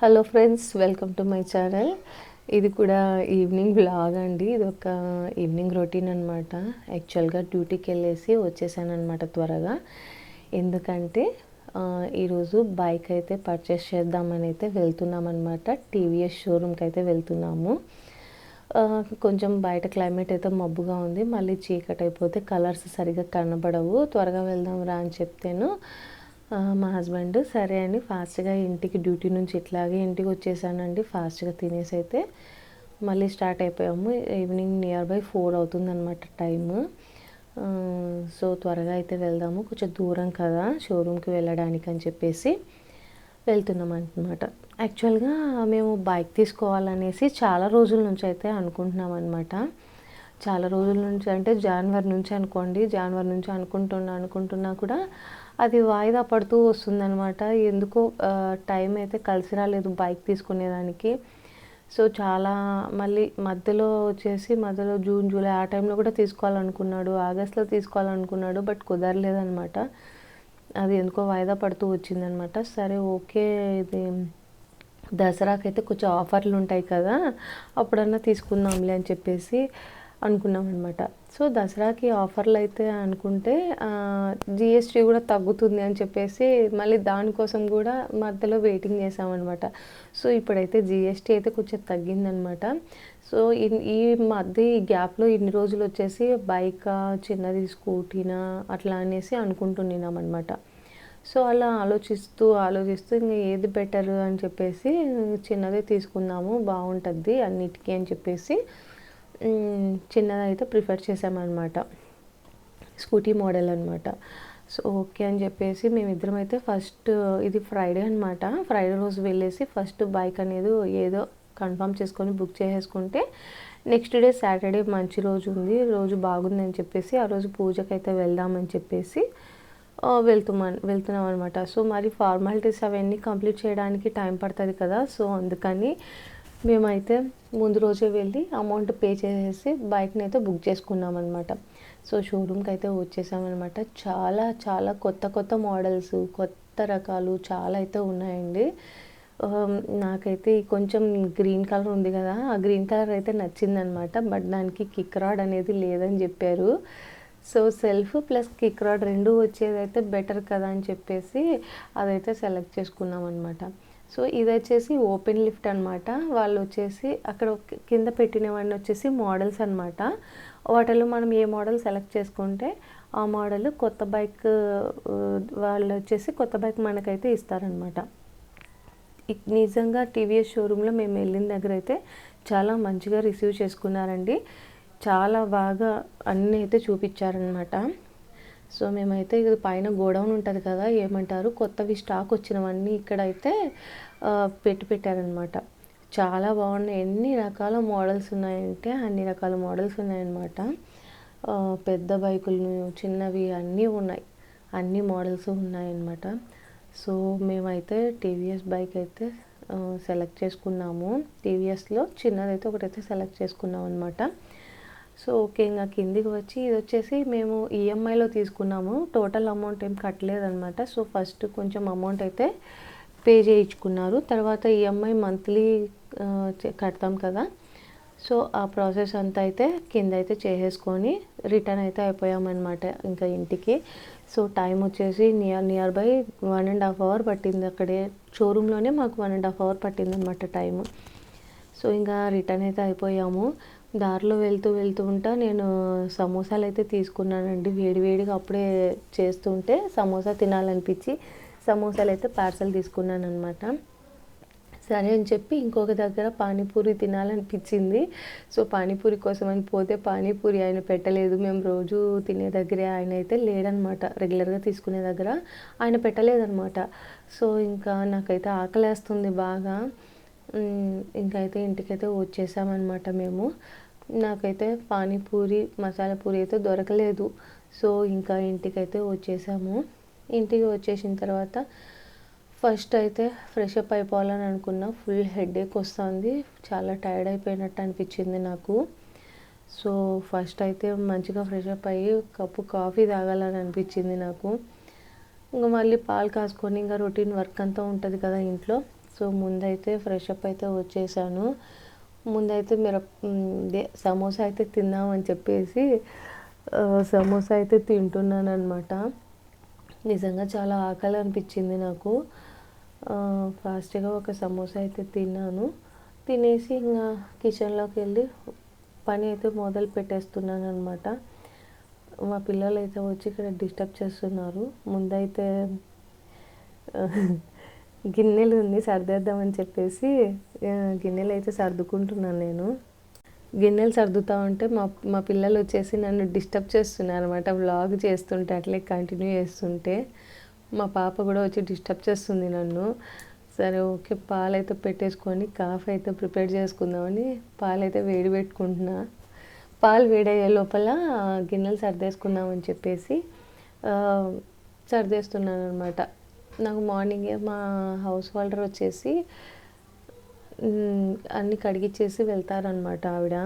Hello friends welcome to my channel ఇది కూడా evening blog అండి. ఇది ఒక ఈవినింగ్ రొటీన్ అనమాట యాక్చువల్గా డ్యూటీకి వెళ్ళేసి వచ్చేసాను అనమాట త్వరగా. ఎందుకంటే ఈరోజు బైక్ అయితే పర్చేస్ చేద్దామని అయితే వెళ్తున్నాం అనమాట టీవీఎస్ షోరూమ్కి అయితే వెళ్తున్నాము. కొంచెం బయట క్లైమేట్ అయితే మబ్బుగా ఉంది. మళ్ళీ చీకటి అయిపోతే కలర్స్ సరిగా కనబడవు. త్వరగా వెళ్దాం రా అని చెప్తేను. మా హస్బెండ్ సరే అని ఫాస్ట్గా ఇంటికి డ్యూటీ నుంచి ఇట్లాగే ఇంటికి వచ్చేసానండి ఫాస్ట్గా తినేసి అయితే మళ్ళీ స్టార్ట్ అయిపోయాము. ఈవినింగ్ నియర్ బై ఫోర్ అవుతుందన్నమాట టైము. సో త్వరగా అయితే వెళ్దాము కొంచెం దూరం కదా షోరూమ్కి వెళ్ళడానికి అని చెప్పేసి వెళ్తున్నాం అనమాట యాక్చువల్గా మేము బైక్ తీసుకోవాలనేసి చాలా రోజుల నుంచి అయితే అనుకుంటున్నాం అనమాట చాలా రోజుల నుంచి అంటే జనవరి నుంచి అనుకోండి జనవరి నుంచి అనుకుంటున్నా అనుకుంటున్నా కూడా అది వాయిదా పడుతూ వస్తుందనమాట ఎందుకో టైం అయితే కలిసి రాలేదు బైక్ తీసుకునేదానికి. సో చాలా మళ్ళీ మధ్యలో వచ్చేసి మధ్యలో జూన్ జూలై ఆ టైంలో కూడా తీసుకోవాలనుకున్నాడు. ఆగస్ట్లో తీసుకోవాలనుకున్నాడు బట్ కుదరలేదనమాట అది ఎందుకో వాయిదా పడుతూ వచ్చిందనమాట సరే ఓకే ఇది దసరాకైతే కొంచెం ఆఫర్లు ఉంటాయి కదా అప్పుడన్నా తీసుకుందాంలే అని చెప్పేసి అనుకున్నాం అనమాట సో దసరాకి ఆఫర్లు అయితే అనుకుంటే జిఎస్టీ కూడా తగ్గుతుంది అని చెప్పేసి మళ్ళీ దానికోసం కూడా మధ్యలో వెయిటింగ్ చేసామన్నమాట. సో ఇప్పుడైతే జిఎస్టీ అయితే కొంచెం తగ్గిందనమాట సో ఇన్- ఈ మధ్య ఈ గ్యాప్లో ఇన్ని రోజులు వచ్చేసి బైక్ చిన్నది స్కూటీనా అట్లా అనేసి అనుకుంటున్నాం అనమాట సో అలా ఆలోచిస్తూ ఆలోచిస్తూ ఇంకా ఏది బెటర్ అని చెప్పేసి చిన్నదే తీసుకుందాము బాగుంటుంది అన్నిటికీ అని చెప్పేసి చిన్నదైతే ప్రిఫర్ చేసామన్నమాట. స్కూటీ మోడల్ అనమాట సో ఓకే అని చెప్పేసి మేమిద్దరం అయితే ఫస్ట్ ఇది ఫ్రైడే అనమాట ఫ్రైడే రోజు వెళ్ళేసి ఫస్ట్ బైక్ అనేది ఏదో కన్ఫర్మ్ చేసుకొని బుక్ చేసేసుకుంటే నెక్స్ట్ డే సాటర్డే మంచి రోజు ఉంది. రోజు బాగుంది అని చెప్పేసి ఆ రోజు పూజకైతే వెళ్దామని చెప్పేసి ఆ, వెళ్తున్నాం వెళ్తున్నాం అనమాట సో మరి ఫార్మాలిటీస్ అవన్నీ కంప్లీట్ చేయడానికి టైం పడుతుంది కదా. సో అందుకని మేమైతే ముందు రోజే వెళ్ళి అమౌంట్ పే చేసేసి బైక్ని అయితే బుక్ చేసుకున్నామన్నమాట. సో షోరూమ్కి అయితే వచ్చేసామన్నమాట. చాలా చాలా కొత్త కొత్త మోడల్స్ కొత్త రకాలు చాలా అయితే ఉన్నాయండి. Um, నాకైతే కొంచెం గ్రీన్ కలర్ ఉంది కదా ఆ గ్రీన్ కలర్ అయితే నచ్చిందనమాట బట్ దానికి కిక్ రాడ్ అనేది లేదని చెప్పారు. So self plus kick rod రెండు వచ్చేదైతే బెటర్ కదా అని చెప్పేసి అదైతే సెలెక్ట్ చేసుకున్నాం అనమాట సో ఇది వచ్చేసి ఓపెన్ లిఫ్ట్ అనమాట వాళ్ళు వచ్చేసి అక్కడ కింద పెట్టినవన్నీ వచ్చేసి మోడల్స్ అనమాట వాటిలో మనం ఏ మోడల్ సెలెక్ట్ చేసుకుంటే ఆ మోడల్ కొత్త బైక్ వాళ్ళు వచ్చేసి కొత్త బైక్ మనకైతే ఇస్తారనమాట నిజంగా టీవీఎస్ షోరూంలో మేము వెళ్ళిన దగ్గర అయితే చాలా మంచిగా రిసీవ్ చేసుకున్నారండి. చాలా బాగా అన్నీ అయితే చూపించారనమాట సో మేమైతే ఇది పైన గోడౌన్ ఉంటుంది కదా ఏమంటారు కొత్తవి స్టాక్ వచ్చినవన్నీ ఇక్కడైతే పెట్టి పెట్టారనమాట. చాలా బాగున్నాయి. ఎన్ని రకాల మోడల్స్ ఉన్నాయంటే అన్ని రకాల మోడల్స్ ఉన్నాయన్నమాట. పెద్ద బైకులు చిన్నవి అన్నీ ఉన్నాయి. అన్ని మోడల్స్ ఉన్నాయన్నమాట. సో మేమైతే టీవీఎస్ బైక్ అయితే సెలెక్ట్ చేసుకున్నాము. టీవీఎస్లో చిన్నదైతే ఒకటైతే సెలెక్ట్ చేసుకున్నాం అనమాట సో ఓకే ఇంకా కిందికి వచ్చి ఇది వచ్చేసి మేము ఈఎంఐలో తీసుకున్నాము. టోటల్ అమౌంట్ ఏం కట్టలేదనమాట సో ఫస్ట్ కొంచెం అమౌంట్ అయితే పే చేయించుకున్నారు. తర్వాత ఈఎంఐ మంత్లీ కడతాం కదా. సో ఆ ప్రాసెస్ అంతా అయితే కింద అయితే చేసేసుకొని రిటర్న్ అయితే అయిపోయామన్నమాట ఇంకా ఇంటికి. సో టైం వచ్చేసి near near by one and half hour పట్టింది అక్కడే. షోరూంలోనే మాకు వన్ అండ్ హాఫ్ అవర్ పట్టింది అనమాట టైము సో ఇంకా రిటర్న్ అయితే అయిపోయాము. దారిలో వెళ్తూ వెళ్తూ ఉంటా నేను సమోసాలు అయితే తీసుకున్నానండి. వేడివేడిగా అప్పుడే చేస్తుంటే సమోసా తినాలనిపించి సమోసాలు అయితే పార్సల్ తీసుకున్నాను అనమాట సరే అని చెప్పి ఇంకొక దగ్గర పానీపూరి తినాలనిపించింది. సో పానీపూరి కోసం అని పోతే పానీపూరి ఆయన పెట్టలేదు. మేము రోజు తినే దగ్గరే ఆయన అయితే లేడనమాట రెగ్యులర్గా తీసుకునే దగ్గర ఆయన పెట్టలేదనమాట సో ఇంకా నాకైతే ఆకలేస్తుంది బాగా. ఇంకైతే ఇంటికైతే వచ్చేసామన్నమాట మేము. నాకైతే పానీపూరి మసాలా పూరి అయితే దొరకలేదు. సో ఇంకా ఇంటికైతే వచ్చేసాము. ఇంటికి వచ్చేసిన తర్వాత ఫస్ట్ అయితే ఫ్రెష్ అప్ అయిపోవాలని అనుకున్నా. ఫుల్ హెడేక్ వస్తుంది. చాలా టైర్డ్ అయిపోయినట్టు అనిపించింది నాకు. సో ఫస్ట్ అయితే మంచిగా ఫ్రెష్ అప్ అయ్యి కప్పు కాఫీ తాగాలని అనిపించింది నాకు. ఇంకా మళ్ళీ పాలు కాసుకొని ఇంకా రొటీన్ వర్క్ అంతా ఉంటుంది కదా ఇంట్లో. సో ముందైతే ఫ్రెష్ అప్ అయితే వచ్చేసాను. ముందైతే మీరు సమోసా అయితే తిందామని చెప్పేసి సమోసా అయితే తింటున్నాను అనమాట నిజంగా చాలా ఆకలి అనిపించింది నాకు ఫాస్ట్గా ఒక సమోసా అయితే తిన్నాను. తినేసి ఇంకా కిచెన్లోకి వెళ్ళి పని అయితే మొదలు పెట్టేస్తున్నాను అనమాట మా పిల్లలు అయితే వచ్చి ఇక్కడ డిస్టర్బ్ చేస్తున్నారు. ముందైతే గిన్నెలు ఉంది సర్దేద్దామని చెప్పేసి గిన్నెలు అయితే సర్దుకుంటున్నాను నేను. గిన్నెలు సర్దుతా ఉంటే మా మా పిల్లలు వచ్చేసి నన్ను డిస్టర్బ్ చేస్తున్నారు అనమాట వ్లాగ్ చేస్తుంటే అట్లే కంటిన్యూ చేస్తుంటే. మా పాప కూడా వచ్చి డిస్టర్బ్ చేస్తుంది నన్ను. సరే ఓకే పాలు అయితే పెట్టేసుకొని కాఫీ అయితే ప్రిపేర్ చేసుకుందామని పాలు అయితే వేడి పెట్టుకుంటున్నా. పాలు వేడయ్యే లోపల గిన్నెలు సర్దేసుకుందామని చెప్పేసి సర్దేస్తున్నాను అనమాట నాకు మార్నింగే మా హౌస్ హోల్డర్ వచ్చేసి అన్ని అన్నీ కడిగిచ్చేసి వెళ్తారనమాట ఆవిడ.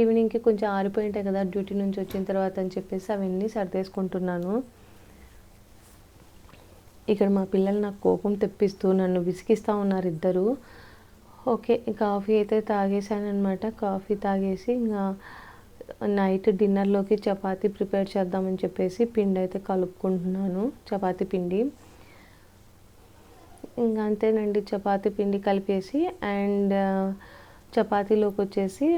ఈవినింగ్కి కొంచెం ఆరిపోయి ఉంటాయి కదా డ్యూటీ నుంచి వచ్చిన తర్వాత అని చెప్పేసి అవన్నీ సర్దేసుకుంటున్నాను. ఇక్కడ మా పిల్లలు నాకు కోపం తెప్పిస్తూ నన్ను విసిగిస్తూ ఉన్నారు ఇద్దరు. ఓకే కాఫీ అయితే తాగేసాను అనమాట కాఫీ తాగేసి ఇంకా నైట్ డిన్నర్లోకి చపాతీ ప్రిపేర్ చేద్దామని చెప్పేసి పిండి అయితే కలుపుకుంటున్నాను చపాతీ పిండి. ఇంకా అంతేనండి. చపాతి పిండి కలిపేసి అండ్ చపాతీలోకి వచ్చేసి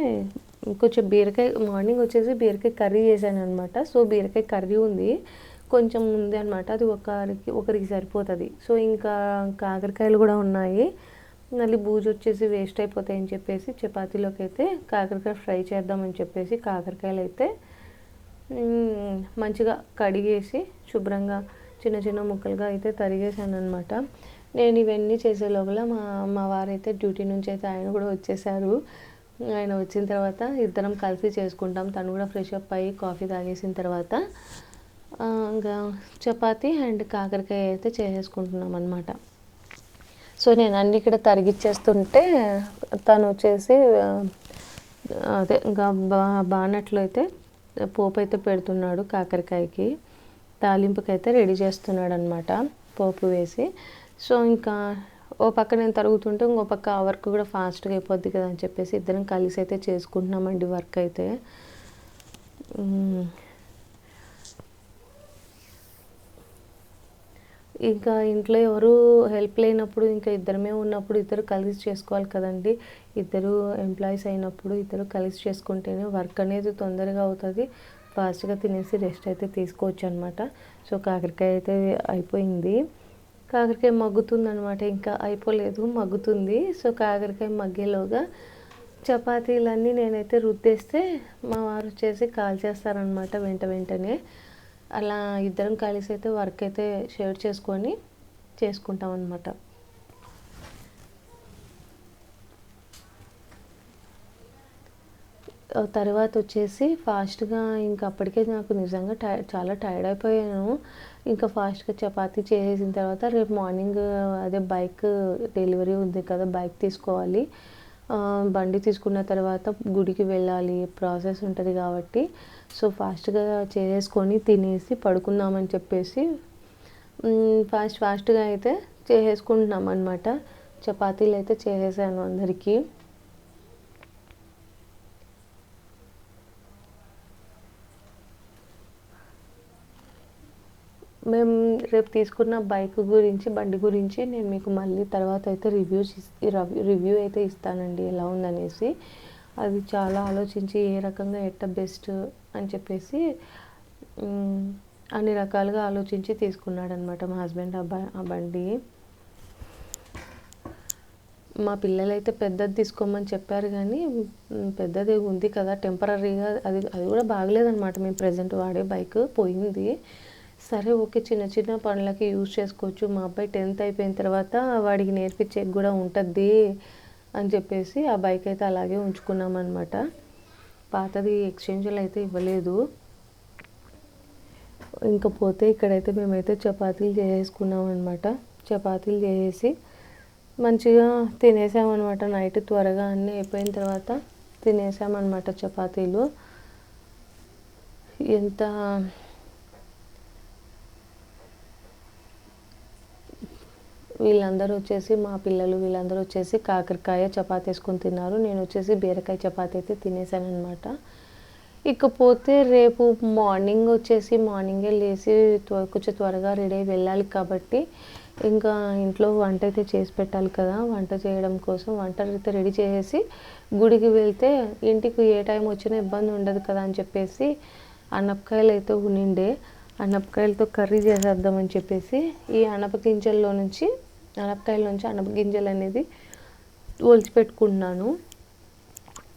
కొంచెం బీరకాయ మార్నింగ్ వచ్చేసి బీరకాయ కర్రీ చేశాను అనమాట సో బీరకాయ కర్రీ ఉంది. కొంచెం ఉంది అనమాట అది ఒకరికి ఒకరికి సరిపోతుంది. సో ఇంకా కాకరకాయలు కూడా ఉన్నాయి. మళ్ళీ బూజు వచ్చేసి వేస్ట్ అయిపోతాయని చెప్పేసి చపాతీలోకి అయితే కాకరకాయ ఫ్రై చేద్దామని చెప్పేసి కాకరకాయలు అయితే మంచిగా కడిగేసి శుభ్రంగా చిన్న చిన్న ముక్కలుగా అయితే తరిగేసాను అనమాట నేను ఇవన్నీ చేసే లోపల మా మా వారైతే డ్యూటీ నుంచి అయితే ఆయన కూడా వచ్చేసారు. ఆయన వచ్చిన తర్వాత ఇద్దరం కలిసి చేసుకుంటాం. తను కూడా ఫ్రెష్ అప్ అయ్యి కాఫీ తాగేసిన తర్వాత ఇంకా చపాతి అండ్ కాకరకాయ అయితే చేసేసుకుంటున్నాం అనమాట సో నేను అన్ని ఇక్కడ తరిగిచ్చేస్తుంటే తను వచ్చేసి అదే ఇంకా బా బానట్లు అయితే పోపు అయితే పెడుతున్నాడు కాకరకాయకి. తాలింపుకి అయితే రెడీ చేస్తున్నాడు అనమాట పోపు వేసి. సో ఇంకా ఓ పక్క నేను తరుగుతుంటే ఇంకో పక్క ఆ వర్క్ కూడా ఫాస్ట్గా అయిపోద్ది కదా అని చెప్పేసి ఇద్దరం కలిసి అయితే చేసుకుంటున్నామండి వర్క్ అయితే. ఇంకా ఇంట్లో ఎవరు హెల్ప్ లేనప్పుడు ఇంకా ఇద్దరమే ఉన్నప్పుడు ఇద్దరు కలిసి చేసుకోవాలి కదండి. ఇద్దరు ఎంప్లాయీస్ అయినప్పుడు ఇద్దరు కలిసి చేసుకుంటేనే వర్క్ అనేది తొందరగా అవుతుంది. ఫాస్ట్గా తినేసి రెస్ట్ అయితే తీసుకోవచ్చు అనమాట సో కాకరకాయ అయితే అయిపోయింది. కాకరకాయ మగ్గుతుంది అనమాట ఇంకా అయిపోలేదు మగ్గుతుంది. సో కాకరకాయ మగ్గేలోగా చపాతీలన్నీ నేనైతే రుద్దేస్తే మా వారు వచ్చేసి కాల్ చేస్తారనమాట వెంట వెంటనే. అలా ఇద్దరం కలిసి అయితే వర్క్ అయితే షేర్ చేసుకొని చేసుకుంటాం అనమాట తర్వాత వచ్చేసి ఫాస్ట్గా ఇంకా అప్పటికే నాకు నిజంగా టై చాలా టైర్డ్ అయిపోయాను. ఇంకా ఫాస్ట్గా చపాతి చేసేసిన తర్వాత రేపు మార్నింగ్ అదే బైక్ డెలివరీ ఉంది కదా బైక్ తీసుకోవాలి. బండి తీసుకున్న తర్వాత గుడికి వెళ్ళాలి ప్రాసెస్ ఉంటుంది కాబట్టి. సో ఫాస్ట్గా చేసేసుకొని తినేసి పడుకుందామని చెప్పేసి ఫాస్ట్ ఫాస్ట్గా అయితే చేసేసుకుంటున్నాం అనమాట చపాతీలు అయితే చేసేసాను అందరికీ. మేము రేపు తీసుకున్న బైక్ గురించి బండి గురించి నేను మీకు మళ్ళీ తర్వాత అయితే రివ్యూస్ రివ్యూ అయితే ఇస్తానండి ఎలా ఉందనేసి. అది చాలా ఆలోచించి ఏ రకంగా ఎట్ట బెస్ట్ అని చెప్పేసి అన్ని రకాలుగా ఆలోచించి తీసుకున్నాడు అనమాట మా హస్బెండ్ ఆ ఆ బండి. మా పిల్లలైతే పెద్దది తీసుకోమని చెప్పారు కానీ పెద్దది ఉంది కదా టెంపరీగా అది అది కూడా బాగలేదనమాట. మేము ప్రజెంట్ వాడే బైక్ పోయింది. సరే ఓకే చిన్న చిన్న పనులకి యూజ్ చేసుకోవచ్చు. మా అబ్బాయి టెన్త్ అయిపోయిన తర్వాత వాడికి నేర్పించేకి కూడా ఉంటుంది అని చెప్పేసి ఆ బైక్ అయితే అలాగే ఉంచుకున్నాం అనమాట పాతది ఎక్స్చేంజ్లో అయితే ఇవ్వలేదు. ఇంకా పోతే ఇక్కడైతే మేమైతే చపాతీలు చేసేసుకున్నాం అనమాట చపాతీలు చేసేసి మంచిగా తినేసామన్నమాట. నైట్ త్వరగా అన్నీ అయిపోయిన తర్వాత తినేసామన్నమాట చపాతీలు. ఎంత వీళ్ళందరూ వచ్చేసి మా పిల్లలు వీళ్ళందరూ వచ్చేసి కాకరకాయ చపాతీ వేసుకొని తిన్నారు. నేను వచ్చేసి బీరకాయ చపాతీ అయితే తినేసాను అనమాట ఇకపోతే రేపు మార్నింగ్ వచ్చేసి మార్నింగే లేచి కొంచెం త్వరగా రెడీ అయి వెళ్ళాలి కాబట్టి ఇంకా ఇంట్లో వంట అయితే చేసి పెట్టాలి కదా. వంట చేయడం కోసం వంట అయితే రెడీ చేసేసి గుడికి వెళ్తే ఇంటికి ఏ టైం వచ్చినా ఇబ్బంది ఉండదు కదా అని చెప్పేసి అన్నపకాయలు అయితే ఉండిండే. అనపకాయలతో కర్రీ చేసేద్దామని చెప్పేసి ఈ అనప గింజల్లో నుంచి అనపకాయల నుంచి అనప గింజలు అనేది ఒలిచిపెట్టుకుంటున్నాను.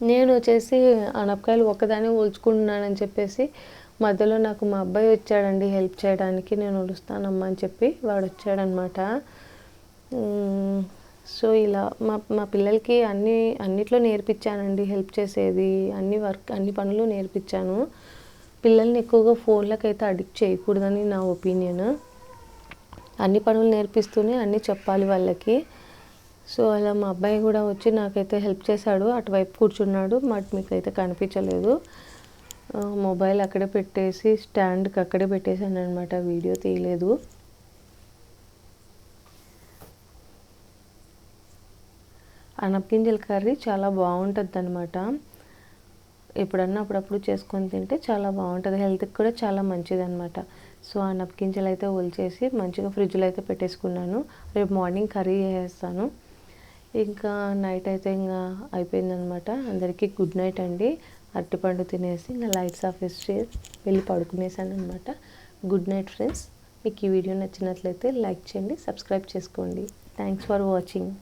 నేను వచ్చేసి అనపకాయలు ఒక్కదాన్ని ఒలుచుకుంటున్నానని చెప్పేసి మధ్యలో నాకు మా అబ్బాయి వచ్చాడండి హెల్ప్ చేయడానికి నేను ఒలుస్తానమ్మా అని చెప్పి వాడు వచ్చాడనమాట. సో ఇలా మా మా పిల్లలకి అన్ని అన్నిట్లో నేర్పించానండి హెల్ప్ చేసేది అన్ని వర్క్ అన్ని పనులు నేర్పించాను. పిల్లల్ని ఎక్కువగా ఫోన్లకు అయితే అడిక్ట్ చేయకూడదని నా ఒపీనియన్. అన్ని పనులు నేర్పిస్తూనే అన్నీ చెప్పాలి వాళ్ళకి. సో అలా మా అబ్బాయి కూడా వచ్చి నాకైతే హెల్ప్ చేశాడు. అటువైపు కూర్చున్నాడు. బట్ మీకు అయితే కనిపించలేదు మొబైల్ అక్కడే పెట్టేసి స్టాండ్కి అక్కడే పెట్టేశాను అనమాట వీడియో తీయలేదు. అనపగింజల కర్రీ చాలా బాగుంటుంది అనమాట ఎప్పుడన్నా అప్పుడప్పుడు చేసుకొని తింటే చాలా బాగుంటుంది. హెల్త్కి కూడా చాలా మంచిది అనమాట సో ఆ నప్పింజలు అయితే ఒలిచేసి మంచిగా ఫ్రిడ్జ్లో అయితే పెట్టేసుకున్నాను. రేపు మార్నింగ్ కర్రీ చేసేస్తాను. ఇంకా నైట్ అయితే ఇంకా అయిపోయిందనమాట అందరికీ గుడ్ నైట్ అండి. అరటిపండు తినేసి ఇంకా లైట్స్ ఆఫ్ చేసి వెళ్ళి పడుకునేసాను అనమాట గుడ్ నైట్ ఫ్రెండ్స్. మీకు ఈ వీడియో నచ్చినట్లయితే లైక్ చేయండి సబ్స్క్రైబ్ చేసుకోండి. Thanks for watching